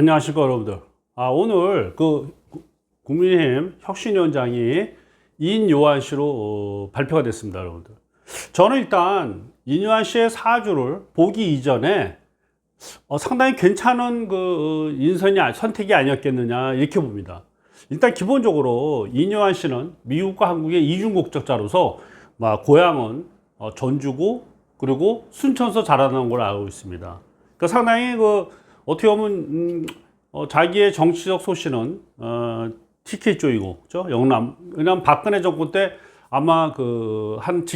안녕하십니까 여러분들. 아 오늘 그 구- 국민의힘 혁신위원장이 인요한 씨로 어, 발표가 됐습니다, 여러분들. 저는 일단 인요한 씨의 사주를 보기 이전에 어, 상당히 괜찮은 그 어, 인선이 아- 선택이 아니었겠느냐 이렇게 봅니다. 일단 기본적으로 인요한 씨는 미국과 한국의 이중 국적자로서 막 고향은 어, 전주고 그리고 순천서 자라나는 걸 알고 있습니다. 그러니까 상당히 그 어떻게 보면 음, 어, 자기의 정치적 소신은 어, TK 쪽이고, 그죠? 영남. 왜냐면 박근혜 정권 때 아마 그 한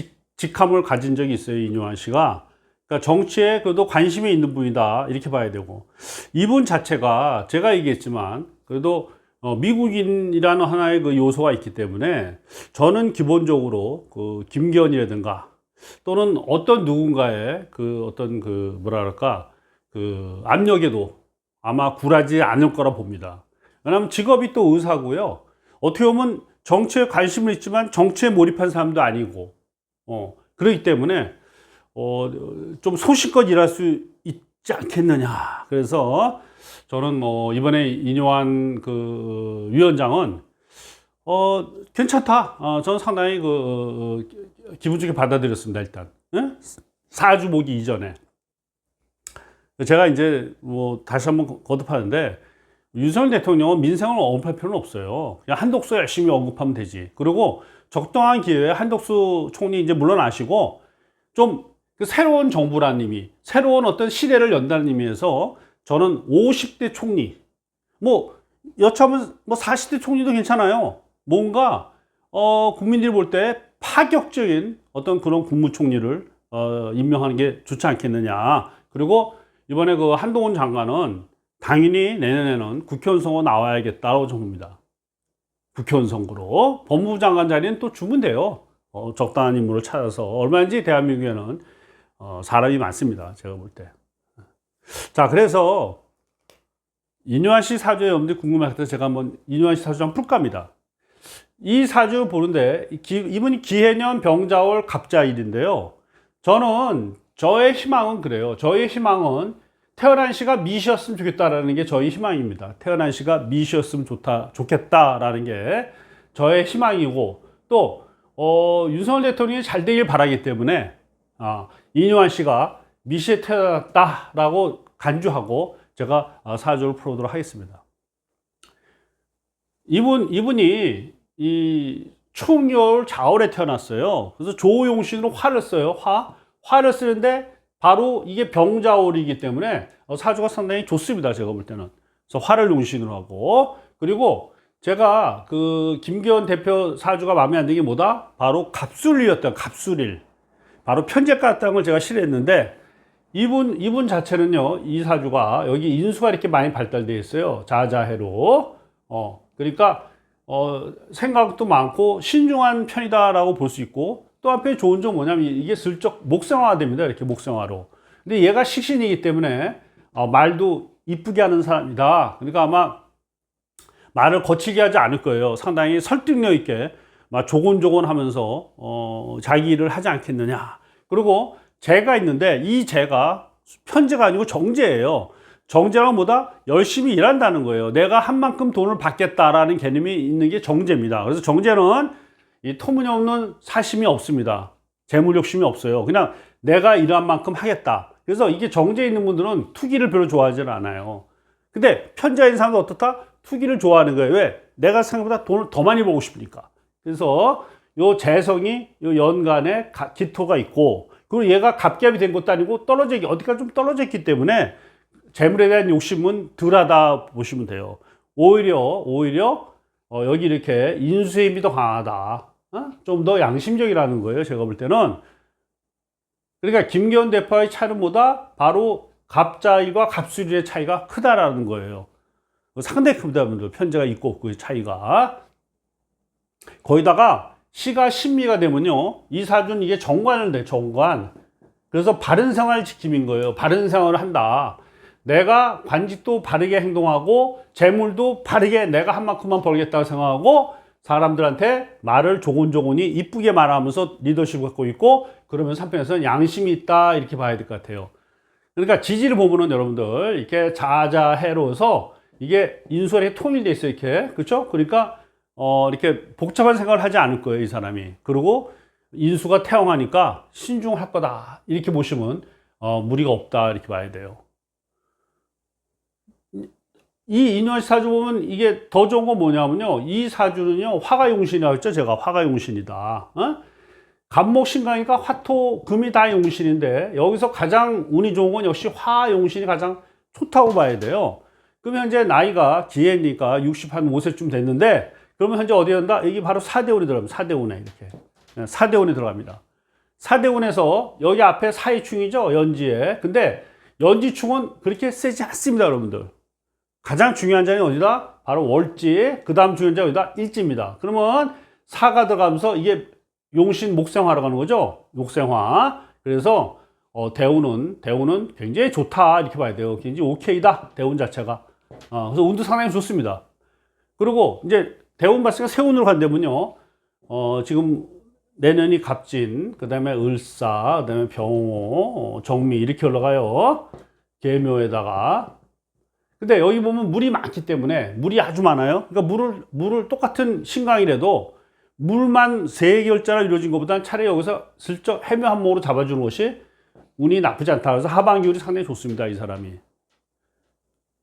직함을 가진 적이 있어요 이뇨한 씨가. 그러니까 정치에 그래도 관심이 있는 분이다 이렇게 봐야 되고 이분 자체가 제가 얘기했지만 그래도 어, 미국인이라는 하나의 그 요소가 있기 때문에 저는 기본적으로 그 김기현이라든가 또는 어떤 누군가의 그 어떤 그 뭐라 그럴까 그 압력에도 아마 굴하지 않을 거라 봅니다. 왜냐하면 직업이 또 의사고요. 어떻게 보면 정치에 관심은 있지만 정치에 몰입한 사람도 아니고, 어, 그렇기 때문에, 어, 좀 소식껏 일할 수 있지 않겠느냐. 그래서 저는 뭐, 이번에 인요한 그 위원장은, 어, 괜찮다. 어, 저는 상당히 그, 어, 기분 좋게 받아들였습니다, 일단. 예? 사주 보기 이전에. 제가 이제 뭐 다시 한번 거듭하는데 윤석열 대통령은 민생을 언급할 필요는 없어요. 그냥 한독수 열심히 언급하면 되지. 그리고 적당한 기회에 한독수 총리 이제 물러나시고 좀그 새로운 정부라는 의미, 새로운 어떤 시대를 연다는 의미에서 저는 50대 총리, 뭐 여차하면 뭐 40대 총리도 괜찮아요. 뭔가 어 국민들이 볼 때 파격적인 어떤 그런 국무총리를 어 임명하는 게 좋지 않겠느냐. 그리고 이번에 그 한동훈 장관은 당연히 내년에는 국회의원 선거 나와야겠다고 봅니다. 국회의원 선거로 법무부 장관 자리는 또 주면 돼요. 어, 적당한 인물을 찾아서 얼마인지 대한민국에는 어, 사람이 많습니다. 제가 볼 때. 자, 그래서 이뇨한 씨 사주에 여러분들이 궁금해서 제가 한번 이뇨한 씨 사주 한번 풀까 합니다. 이 사주 보는데 이 기- 이분이 기해년 병자월 갑자일인데요. 저는 저의 희망은 그래요. 저의 희망은 태어난 씨가 미시였으면 좋겠다라는 게 저의 희망입니다. 태어난 씨가 미시였으면 좋다, 좋겠다라는 게 저의 희망이고 또 어, 윤석열 대통령이 잘 되길 바라기 때문에 아, 이뇨한 씨가 미시에 태어났다라고 간주하고 제가 아, 사주를 풀어보도록 하겠습니다. 이분 이분이 이 겨울 자월에 태어났어요. 그래서 조용신으로 화를 써요. 화 화를 쓰는데 바로 이게 병자월이기 때문에 어, 사주가 상당히 좋습니다. 제가 볼 때는. 그래서 화를 용신으로 하고 그리고 제가 그 김기현 대표 사주가 마음에 안 드는 게 뭐다? 바로 갑술일이었던 갑술일. 바로 편제가 같다는 걸 제가 싫어했는데 이분 이분 자체는요 이 사주가 여기 인수가 이렇게 많이 발달되어 있어요 자자해로 어 그러니까 어 생각도 많고 신중한 편이다라고 볼 수 있고 또 앞에 좋은 점 뭐냐면 이게 슬쩍 목성화됩니다 이렇게 목성화로 근데 얘가 식신이기 때문에 어, 말도 이쁘게 하는 사람이다 그러니까 아마 말을 거칠게 하지 않을 거예요 상당히 설득력 있게 막 조곤조곤 하면서 어, 자기 일을 하지 않겠느냐. 그리고 재가 있는데 이 재가 편제가 아니고 정제예요. 정제가 뭐다? 열심히 일한다는 거예요. 내가 한 만큼 돈을 받겠다라는 개념이 있는 게 정제입니다. 그래서 정제는 이 터무니없는 사심이 없습니다. 재물 욕심이 없어요. 그냥 내가 일한 만큼 하겠다. 그래서 이게 정제 있는 분들은 투기를 별로 좋아하지 않아요. 근데 편자인 사람은 어떻다? 투기를 좋아하는 거예요. 왜? 내가 생각보다 돈을 더 많이 벌고 싶으니까. 그래서 요 재성이 요 연간에 가- 기토가 있고 그리고 얘가 갑갑이 된 것도 아니고 떨어져 있기 어디까지 좀 떨어져 있기 때문에 재물에 대한 욕심은 덜하다 보시면 돼요. 오히려 오히려 어, 여기 이렇게 인수의 힘이 더 강하다. 어? 좀더 양심적이라는 거예요. 제가 볼 때는 그러니까 김기현 대표의 차이는 뭐다? 바로 갑자일과 갑술일의 차이가 크다라는 거예요. 상당히 큽니다. 편제가 있고 없고의 차이가. 거기다가 시가 신미가 되면요. 이 사주는 이게 정관을 내, 정관. 그래서 바른 생활 지킴인 거예요. 바른 생활을 한다. 내가 관직도 바르게 행동하고 재물도 바르게 내가 한 만큼만 벌겠다고 생각하고 사람들한테 말을 조곤조곤히 이쁘게 말하면서 리더십을 갖고 있고 그러면서 한편에서는 양심이 있다 이렇게 봐야 될 것 같아요. 그러니까 지지를 보면은 여러분들 이렇게 자자해로서 이게 인수에 통일돼 있어요 이렇게 그렇죠? 그러니까 어 이렇게 복잡한 생각을 하지 않을 거예요 이 사람이. 그리고 인수가 태영하니까 신중할 거다 이렇게 보시면 어, 무리가 없다 이렇게 봐야 돼요. 이 인연 사주 보면 이게 더 좋은 건 뭐냐면요. 이 사주는요, 화가용신이라고 했죠. 제가 화가용신이다. 어? 간목신강이니까 화토, 금이 다 용신인데, 여기서 가장 운이 좋은 건 역시 화용신이 가장 좋다고 봐야 돼요. 그럼 현재 나이가 기회니까 60한 5세쯤 됐는데, 그러면 현재 어디에 온다? 여기 바로 사대운이 들어갑니다. 사대운에 이렇게. 네, 사대운이 들어갑니다. 사대운에서 여기 앞에 사이충이죠. 연지에. 근데 연지충은 그렇게 세지 않습니다. 여러분들. 가장 중요한 자는 어디다? 바로 월지, 그 다음 중요한 자는 어디다? 일지입니다. 그러면 사가 들어가면서 이게 용신 목생화로 가는 거죠? 목생화. 그래서 어, 대우는, 대우는 굉장히 좋다. 이렇게 봐야 돼요. 굉장히 오케이다. 대운 자체가. 어, 그래서 운도 상당히 좋습니다. 그리고 이제 대운 봤으니까 세운으로 간다면요. 어, 지금 내년이 갑진, 그 다음에 을사, 그 다음에 병호, 어, 정미 이렇게 올라가요. 계묘에다가 근데 여기 보면 물이 많기 때문에 물이 아주 많아요. 그러니까 물을 물을 똑같은 신강이라도 물만 세 결자로 이루어진 것보다는 차라리 여기서 슬쩍 해묘 한 목으로 잡아주는 것이 운이 나쁘지 않다. 그래서 하반 기운이 상당히 좋습니다. 이 사람이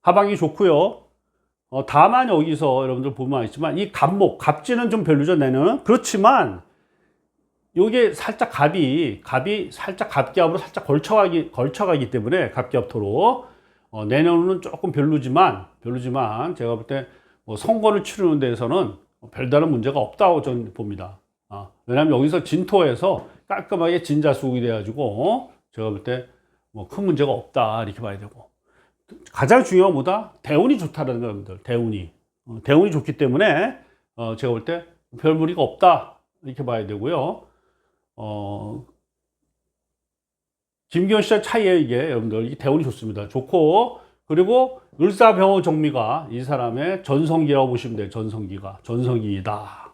하반기 좋고요. 어, 다만 여기서 여러분들 보면 알겠지만 이 갑목, 갑지는 좀 별로죠 내년은 그렇지만 요게 살짝 갑이 갑이 살짝 갑기압으로 살짝 걸쳐가기 걸쳐가기 때문에 갑기압토로 어, 내년은 조금 별로지만 별로지만 제가 볼 때 뭐 선거를 치르는 데에서는 별다른 문제가 없다고 저는 봅니다. 아, 왜냐하면 여기서 진토에서 깔끔하게 진자수국이 돼가지고 어? 제가 볼 때 뭐 큰 문제가 없다 이렇게 봐야 되고 가장 중요한 뭐다 대운이 좋다는 겁니다. 대운이 어, 대운이 좋기 때문에 어, 제가 볼 때 별 무리가 없다 이렇게 봐야 되고요. 어, 김기현 씨와 차이에 이게 여러분들 이게 대운이 좋습니다. 좋고 그리고 을사병호 정미가 이 사람의 전성기라고 보시면 돼요. 전성기가. 전성기이다.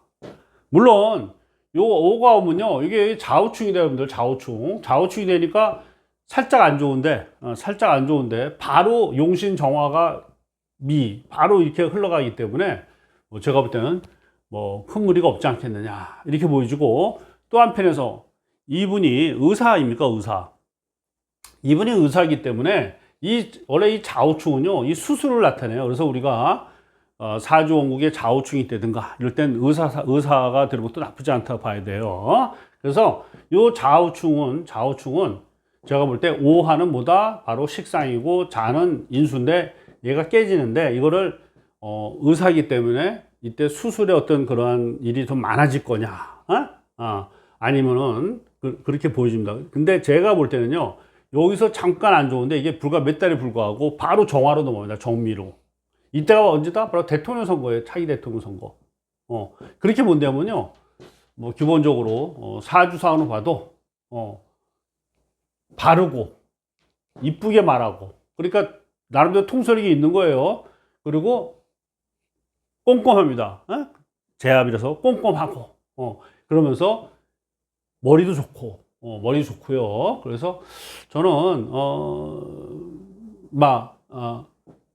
물론 요 오가 오면요. 이게 좌우충이 돼요, 여러분들. 좌우충. 좌우충이 되니까 살짝 안 좋은데 어, 살짝 안 좋은데 바로 용신 정화가 미 바로 이렇게 흘러가기 때문에 뭐 제가 볼 때는 뭐 큰 무리가 없지 않겠느냐. 이렇게 보여지고 또 한편에서 이분이 의사입니까? 의사 이분이 의사이기 때문에 이 원래 이 좌우충은요 이 수술을 나타내요. 그래서 우리가 어, 사주 원국에 좌우충이 있다든가 이럴 땐 의사 의사가 되는 것도 나쁘지 않다 봐야 돼요. 그래서 요 좌우충은 좌우충은 제가 볼 때 오하는 뭐다? 바로 식상이고 자는 인수인데 얘가 깨지는데 이거를 어, 의사이기 때문에 이때 수술에 어떤 그러한 일이 좀 많아질 거냐? 어? 아, 아니면은 그, 그렇게 보여집니다. 근데 제가 볼 때는요 여기서 잠깐 안 좋은데 이게 불과 몇 달에 불과하고 바로 정화로 넘어갑니다. 정미로. 이때가 언제다? 바로 대통령 선거예요. 차기 대통령 선거. 어, 그렇게 본다면요. 뭐 기본적으로 어, 사주사원을 봐도 어, 바르고 이쁘게 말하고 그러니까 나름대로 통솔력이 있는 거예요. 그리고 꼼꼼합니다. 어? 제압이라서 꼼꼼하고 어, 그러면서 머리도 좋고 어, 머리 좋고요. 그래서 저는 어막 어,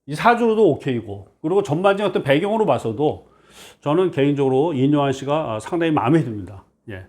이 사주로도 오케이고 그리고 전반적인 어떤 배경으로 봐서도 저는 개인적으로 인요한 씨가 상당히 마음에 듭니다. 예.